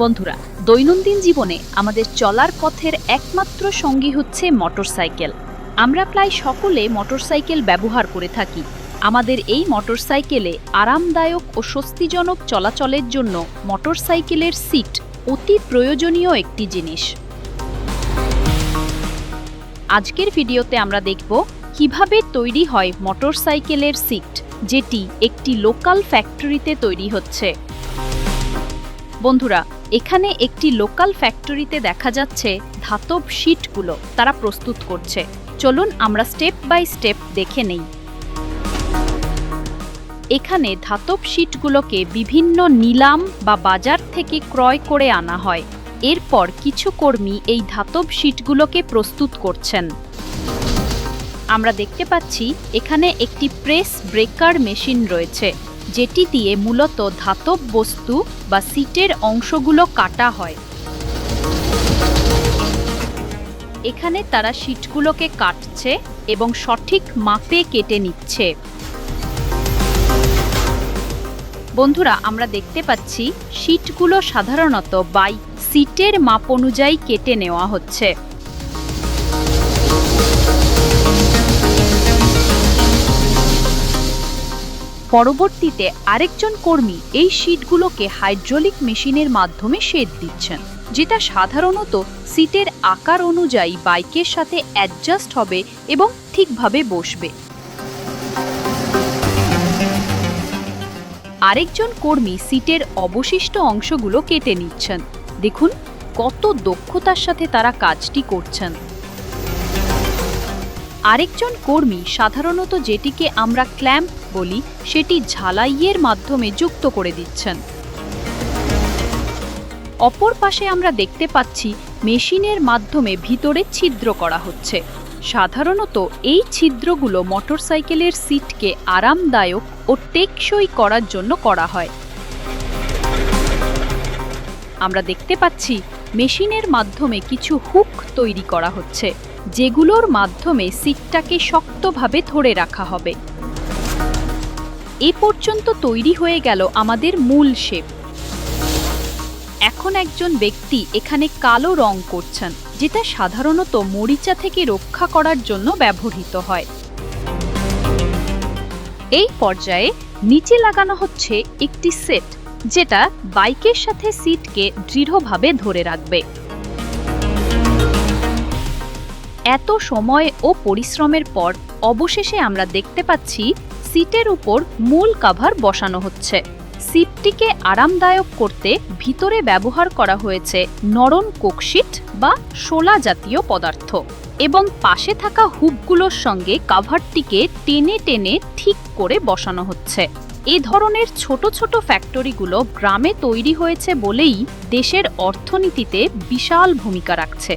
বন্ধুরা, দৈনন্দিন জীবনে আমাদের চলার পথের একমাত্র সঙ্গী হচ্ছে মোটরসাইকেল। আমরা প্রায় সকলে মোটরসাইকেল ব্যবহার করে থাকি। আমাদের এই মোটরসাইকেলে আরামদায়ক ও স্বস্তিজনক চলাচলের জন্য মোটরসাইকেলের সিট অতি প্রয়োজনীয় একটি জিনিস। আজকের ভিডিওতে আমরা দেখব কীভাবে তৈরি হয় মোটরসাইকেলের সিট, যেটি একটি লোকাল ফ্যাক্টরিতে তৈরি হচ্ছে। বন্ধুরা এখানে একটি লোকাল ফ্যাক্টরিতে দেখা যাচ্ছে ধাতব শিটগুলো তারা প্রস্তুত করছে। চলুন আমরা স্টেপ বাই স্টেপ দেখে নেই। এখানে ধাতব শিটগুলোকে বিভিন্ন নিলাম বা বাজার থেকে ক্রয় করে আনা হয়। এরপর কিছু কর্মী এই ধাতব শিটগুলোকে প্রস্তুত করছেন। আমরা দেখতে পাচ্ছি এখানে একটি প্রেস ব্রেকার মেশিন রয়েছে। যেটি দিয়ে মূলত ধাতব বস্তু বা সিটের অংশগুলো কাটা হয়। এখানে তারা শিটগুলোকে কাটছে এবং সঠিক মাপে কেটে নিচ্ছে। বন্ধুরা, আমরা দেখতে পাচ্ছি শিটগুলো সাধারণত বাই সিটের মাপ অনুযায়ী কেটে নেওয়া হচ্ছে। পরবর্তীতে আরেকজন কর্মী এই শিটগুলোকে হাইড্রোলিক মেশিনের মাধ্যমে সেদ দিচ্ছেন, যেটা সাধারণত সিটের আকার অনুযায়ী বাইকের সাথে অ্যাডজাস্ট হবে এবং ঠিকভাবে বসবে। আরেকজন কর্মী সিটের অবশিষ্ট অংশগুলো কেটে নিচ্ছেন। দেখুন, কত দক্ষতার সাথে তারা কাজটি করছেন। আরেকজন কর্মী সাধারণত যেটিকে আমরা ক্ল্যাম্প বলি, সেটি ঝালাইয়ের মাধ্যমে যুক্ত করে দিচ্ছেন। অপর পাশে আমরা দেখতে পাচ্ছি, মেশিনের মাধ্যমে ভিতরে ছিদ্র করা হচ্ছে। সাধারণত এই ছিদ্রগুলো মোটরসাইকেলের সিটকে আরামদায়ক ও টেকসই করার জন্য করা হয়। আমরা দেখতে পাচ্ছি, মেশিনের মাধ্যমে কিছু হুক তৈরি করা হচ্ছে। যেগুলোর মাধ্যমে সিটটাকে শক্তভাবে ধরে রাখা হবে। এ পর্যন্ত তৈরি হয়ে গেল আমাদের মূল শেপ। এখন একজন ব্যক্তি এখানে কালো রং করছেন, যেটা সাধারণত মরিচা থেকে রক্ষা করার জন্য ব্যবহৃত হয়। এই পর্যায়ে নিচে লাগানো হচ্ছে একটি সেট, যেটা বাইকের সাথে সিটকে দৃঢ়ভাবে ধরে রাখবে। এত সময় ও পরিশ্রমের পর অবশেষে আমরা দেখতে পাচ্ছি সিটের উপর মূল কাভার বসানো হচ্ছে। সিটটিকে আরামদায়ক করতে ভিতরে ব্যবহার করা হয়েছে নরম কোকশিট বা শোলা জাতীয় পদার্থ এবং পাশে থাকা হুকগুলোর সঙ্গে কাভারটিকে টেনে টেনে ঠিক করে বসানো হচ্ছে। এ ধরনের ছোট ছোট ফ্যাক্টরিগুলো গ্রামে তৈরি হয়েছে বলেই দেশের অর্থনীতিতে বিশাল ভূমিকা রাখছে।